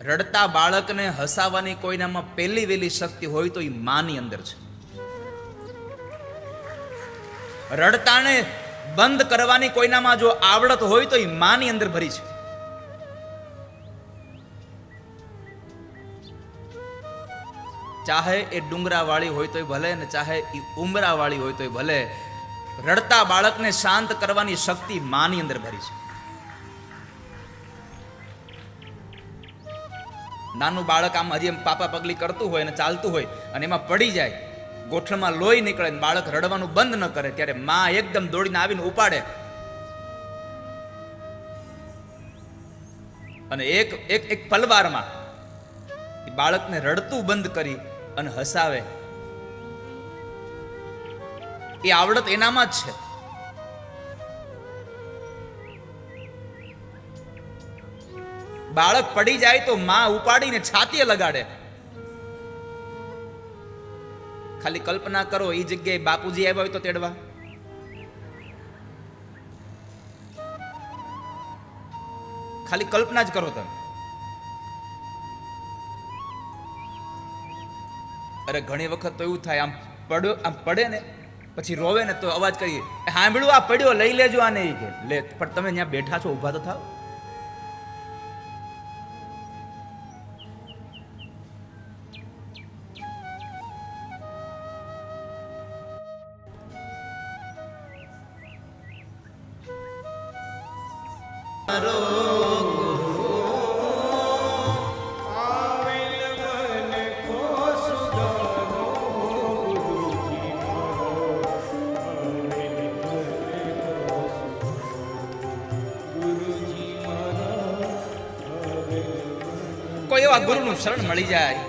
રડતા બાળકને હસાવવાની કોઈનામાં પહેલી વહેલી શક્તિ હોય તો એ માની અંદર છે. રડતાને બંધ કરવાની કોઈનામાં જો આવડત હોય તો એ માની અંદર ભરી છે. ચાહે એ ડુંગરાવાળી હોય તોય ભલે ને ચાહે એ ઉમરાવાળી હોય તોય ભલે, રડતા બાળકને શાંત કરવાની શક્તિ માની અંદર ભરી છે. નાનું બાળક આમ હજી એમ પાપા પગલી કરતું હોય અને ચાલતું હોય અને એમાં પડી જાય, ગોઠણમાં લોહી નીકળે ને બાળક રડવાનું બંધ ન કરે, ત્યારે માં એકદમ દોડીને આવીને ઉપાડે. અને એક એક એક પલવારમાં બાળકને રડતું બંધ કરી અને હસાવે. એ આવડત એનામાં જ છે. બાળક પડી જાય તો માં ઉપાડીને છાતીએ લગાડે. ખાલી કલ્પના કરો એ જગ્યાએ બાપુજી આવ્યા હોય તો તેડવા. ખાલી કલ્પના જ કરો તમે. અરે ઘણી વખત તો એવું થાય, આમ પડ્યો, આમ પડે ને, પછી રોવે ને તો અવાજ કરીએ, "એ સાંભળ્યું, આ પડ્યો, લઈ લેજો આને એ કે. લે, પણ તમે ત્યાં બેઠા છો, ઊભા તો થાવ. કોઈ એવા ગુરુનું શરણ મળી જાય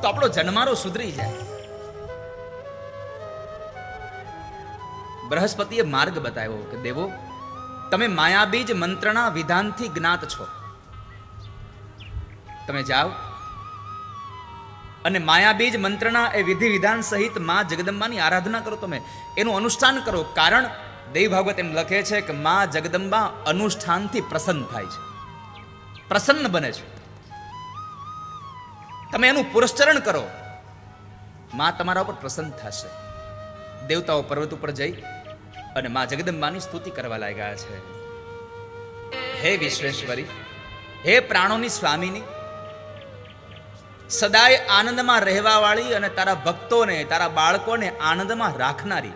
તો આપણો જન્મારો સુધરી જાય. બૃહસ્પતિએ માર્ગ બતાવ્યો કે દેવો તમે માયાબીજ મંત્રના વિધાનથી જ્ઞાત છો. તમે જાઓ. અને માયાબીજ મંત્રના એ વિધિ વિધાન સહિતમાં જગદંબાની આરાધના કરો તમે. એનું અનુષ્ઠાન કરો. કારણ દેવી ભાગવત એમ લખે છે કે માં જગદંબા અનુષ્ઠાનથી પ્રસન્ન થાય છે. પ્રસન્ન બને છે. તમે એનું પુરસ્ચરણ કરો. માં તમારા ઉપર પ્રસન્ન થશે. દેવતાઓ પર્વત ઉપર જઈ અને મા જગદંબાની સ્તુતિ કરવા લાગ્યા છે. હે વિશ્વેશ્વરી, હે પ્રાણોની સ્વામીની, સદાય આનંદમાં રહેવા વાળી અને તારા ભક્તોને, તારા બાળકોને આનંદમાં રાખનારી.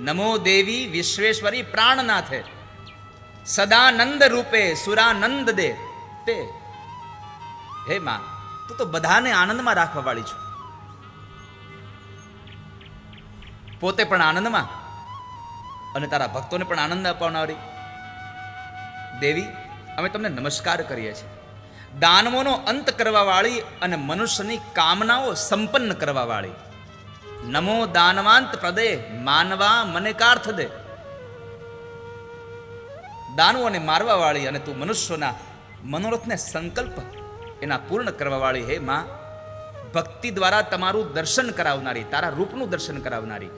નમો દેવી વિશ્વેશ્વરી પ્રાણનાથે સદાનંદ રૂપે સુરાનંદ દે. તે, હે માં, તું તો બધાને આનંદમાં રાખવા વાળી છું. પોતે પણ આનંદમાં અને તારા ભક્તોને પણ આનંદ અપાવનારી. દેવી, અમે તમને નમસ્કાર કરીએ છીએ. દાનવોનો અંત કરવા વાળી અને મનુષ્યની કામનાઓ સંપન્ન કરવા વાળી નમો દાનવાંત પ્રદે માનવા મને કાર્થ દે. દાનવોને મારવા વાળી અને તું મનુષ્યોના મનોરથને સંકલ્પ એના પૂર્ણ કરવા વાળી હે માં. ભક્તિ દ્વારા તમારું દર્શન કરાવનારી, તારા રૂપનું દર્શન કરાવનારી.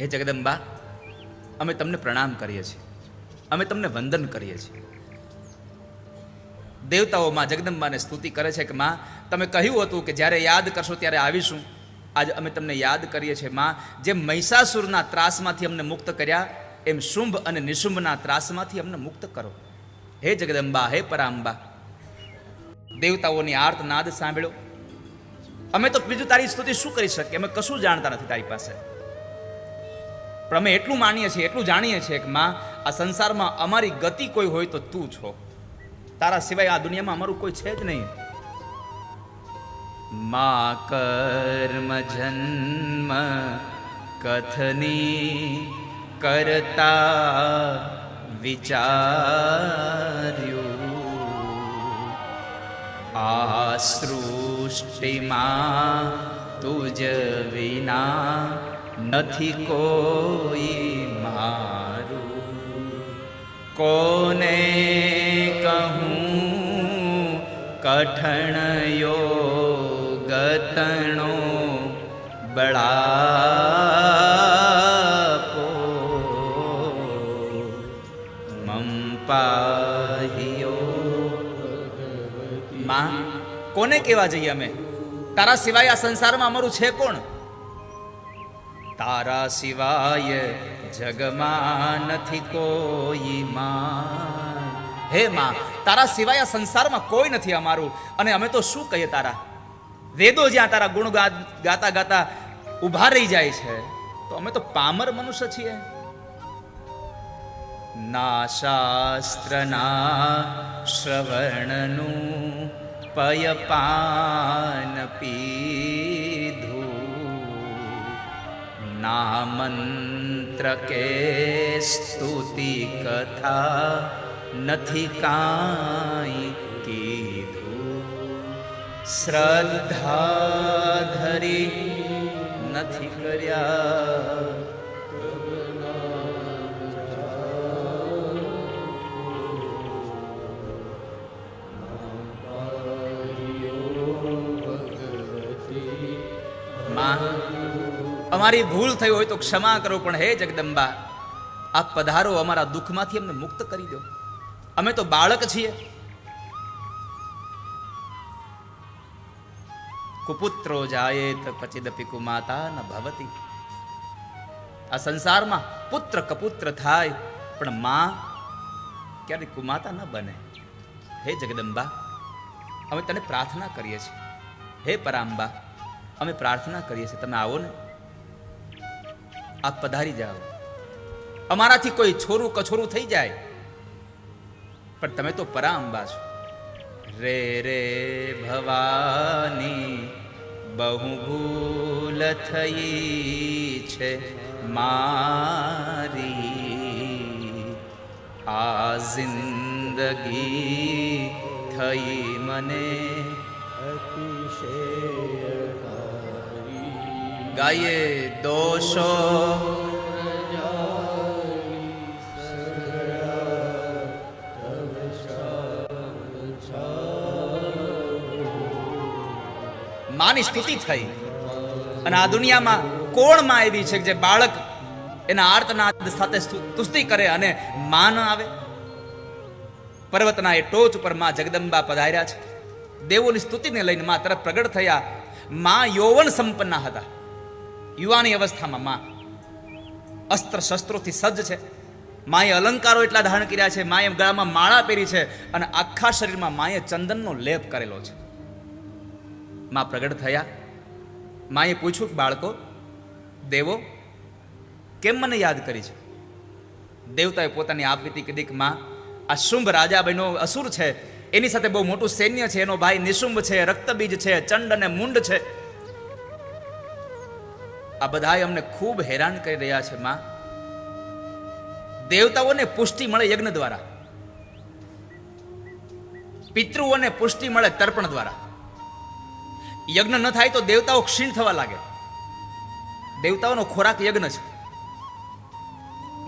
હે જગદંબા અમે તમને પ્રણામ કરીએ છીએ. અમે તમને વંદન કરીએ છીએ. દેવતાઓ માં જગદંબાને સ્તુતિ કરે છે કે માં, તમે કહ્યું હતું કે જ્યારે યાદ કરશો ત્યારે આવીશું. આજે અમે તમને યાદ કરીએ છીએ, માં. જે મહિષાસુરના ત્રાસમાંથી અમને મુક્ત કર્યા, એમ શુંભ અને નિશુંભના ત્રાસમાંથી અમને મુક્ત કરો. હે જગદંબા, હે પરાંબા. દેવતાઓની આર્ત નાદ સાંભળ્યો. અમે તો બીજું તારી સ્તુતિ શું કરી શકીએ? અમે કશું જાણતા નથી તારી પાસે. પણ અમે એટલું માનીએ છીએ, એટલું જાણીએ છીએ કે માં, આ સંસારમાં અમારી ગતિ કોઈ હોય તો તું છો. તારા સિવાય આ દુનિયામાં અમારું કોઈ છે જ નહીં. મા કર્મ જન્મ કથની કરતા વિચાર્યું. આ સૃષ્ટિમાં તુજ વિના નથી કોઈ મારું. કોને કહું કઠણ યોગતણો બળાપો. મમ્પાહિયો માં, કોને કેવા જઈએ અમે? તારા સિવાય આ સંસારમાં અમારું છે કોણ? તારા સિવાય જગમાં નથી કોઈ માં. હે માં, તારા સિવાય આ સંસારમાં કોઈ નથી અમારું. અને અમે તો શું કહીએ તારા? વેદો જ્યાં તારા ગુણ ગાતા ગાતા ઊભા રહી જાય છે, તો અમે તો પામર મનુષ્ય છીએ. ના શાસ્ત્રના શ્રવણનું પયપાન પીધું ના મંત્ર કે સ્તુતિ કથા નથી કાંઈ કીધું શ્રદ્ધા ધરી નથી કર્યા અમારી ભૂલ થઈ હોય તો ક્ષમા કરો, પણ હે જગદંબા, આપ પધારો, અમારા દુઃખમાંથી અમને મુક્ત કરી દો. અમે તો બાળક છીએ. કુપુત્રો જાયેત પચિદપી કુમાતા ન ભવતી. આ સંસારમાં પુત્ર કપુત્ર થાય, પણ માં ક્યારે કુમાતા ન બને. હે જગદંબા, અમે તને પ્રાર્થના કરીએ છીએ. હે પરાંબા, અમે પ્રાર્થના કરીએ છીએ. તમે આવો ને. આપ પધારી જાઓ. અમારાથી કોઈ છોરું કછોરું થઈ જાય. પણ તમે તો પરાંબા છો. રે રે, ભવાની બહુ ભૂલ થઈ છે મારી. આ જિંદગી થઈ મને ગાયે દોષો. માની સ્તુતિ થઈ. અને આ દુનિયામાં કોણમાં એવી છે કે જે બાળક એના આર્તનાદ સાથે સ્તુ- તુસ્તી કરે અને માન આવે? પર્વતના એ ટોચ ઉપરમાં જગદંબા પધાર્યા છે. દેવોની સ્તુતિને લઈને માં તરફ પ્રગટ થયા. માં યૌવન સંપન્ના હતા. યુવાની અવસ્થામાં માં. અસ્ત્ર શસ્ત્રોથી સજ્જ છે. માએ અલંકારો એટલા ધારણ કર્યા છે, માએ ગળામાં માળા પહેરી છે અને આખા શરીરમાં માએ ચંદનનો લેપ કરેલો છે. માં પ્રગટ થયા. માએ પૂછ્યું કે, બાળકો, દેવો, કેમ મને યાદ કરી છે? દેવતાએ પોતાની આપવીતી કીધી કે, માં, આ શુંભ રાજા બહેનો અસુર છે. એની સાથે બહુ મોટું સૈન્ય છે. એનો ભાઈ નિશુંભ છે, રક્તબીજ છે, ચંડ અને મુંડ છે. આ બધાએ અમને ખૂબ હેરાન કરી રહ્યા છે, માં. દેવતાઓને પુષ્ટિ મળે યજ્ઞ દ્વારા. પિતૃઓને પુષ્ટિ મળે તર્પણ દ્વારા. યજ્ઞ ન થાય તો દેવતાઓ ક્ષીણ થવા લાગે. દેવતાઓનો ખોરાક યજ્ઞ છે.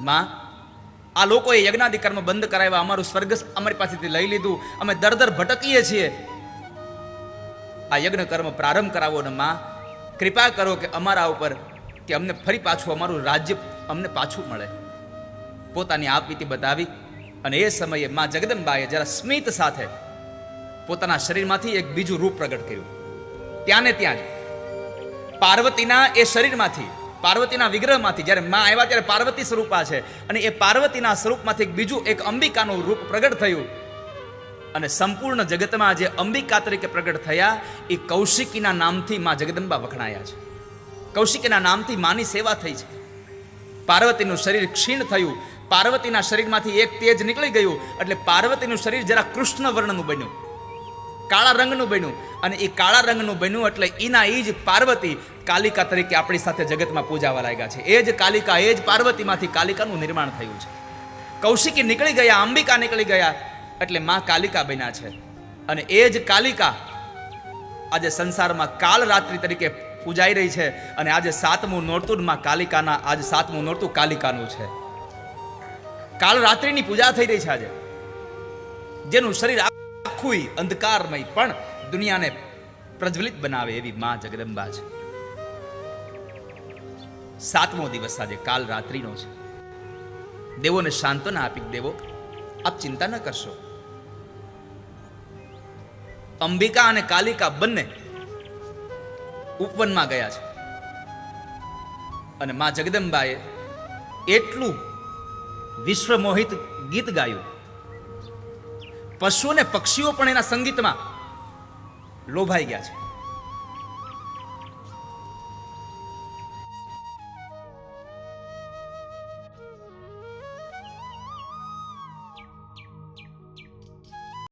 માં, આ લોકોએ યજ્ઞાદિ કર્મ બંધ કરાવ્યા. અમારું સ્વર્ગ અમારી પાસેથી લઈ લીધું. અમે દર દર ભટકીએ છીએ. આ યજ્ઞ કર્મ પ્રારંભ કરાવો ને, માં. કૃપા કરો કે અમારા ઉપર કે અમને ફરી પાછું અમારું રાજ્ય અમને પાછું મળે. પોતાની આપવીતી બતાવી અને એ સમયે માં જગદંબાએ જરા સ્મિત સાથે પોતાના શરીરમાંથી એક બીજું રૂપ પ્રગટ કર્યું. ત્યાં ને ત્યાં જ પાર્વતીના એ શરીરમાંથી, પાર્વતીના વિગ્રહમાંથી જ્યારે માં આવ્યા ત્યારે પાર્વતી સ્વરૂપા છે અને એ પાર્વતીના સ્વરૂપમાંથી બીજું એક અંબિકાનું રૂપ પ્રગટ થયું. અને સંપૂર્ણ જગતમાં જે અંબિકા તરીકે પ્રગટ થયા, એ કૌશિકીના નામથી માં જગદંબા વખણાયા છે. કૌશિકીના નામથી માની સેવા થઈ છે. પાર્વતીનું શરીર ક્ષીણ થયું. પાર્વતીના શરીરમાંથી એક તેજ નીકળી ગયું. એટલે પાર્વતીનું શરીર જરા કૃષ્ણ વર્ણનું બન્યું. કાળા રંગનું બન્યું. અને એ કાળા રંગનું બન્યું એટલે એના એ જ પાર્વતી કાલિકા તરીકે આપણી સાથે જગતમાં પૂજાવા લાગ્યા છે. એ જ કાલિકા, એ જ પાર્વતીમાંથી કાલિકાનું નિર્માણ થયું છે. કૌશિકી નીકળી ગયા, અંબિકા નીકળી ગયા, એટલે માં કાલિકા બન્યા છે. અને એ જ કાલિકા આજે સંસારમાં કાલ રાત્રિ તરીકે પૂજાઈ રહી છે અને આજે સાતમું નોરતું કાલિકાના આજે સાતમું નોરતું કાલિકાનું છે. કાલ રાત્રિની પૂજા થઈ રહી છે આજે. જેનું શરીર આખું અંધકારમય, પણ દુનિયાને પ્રજ્વલિત બનાવે એવી માં જગદંબા છે. સાતમો દિવસ આજે કાલ રાત્રિનો છે. દેવોને સાંત્વના આપી દેવો, આપ ચિંતા ન કરશો. અંબિકા અને કાલિકા બંને ઉપવનમાં ગયા છે. અને મા જગદંબાએ એટલું વિશ્વમોહિત ગીત ગાયું. પશુ અને પક્ષીઓ પણ એના સંગીતમાં લોભાઈ ગયા છે.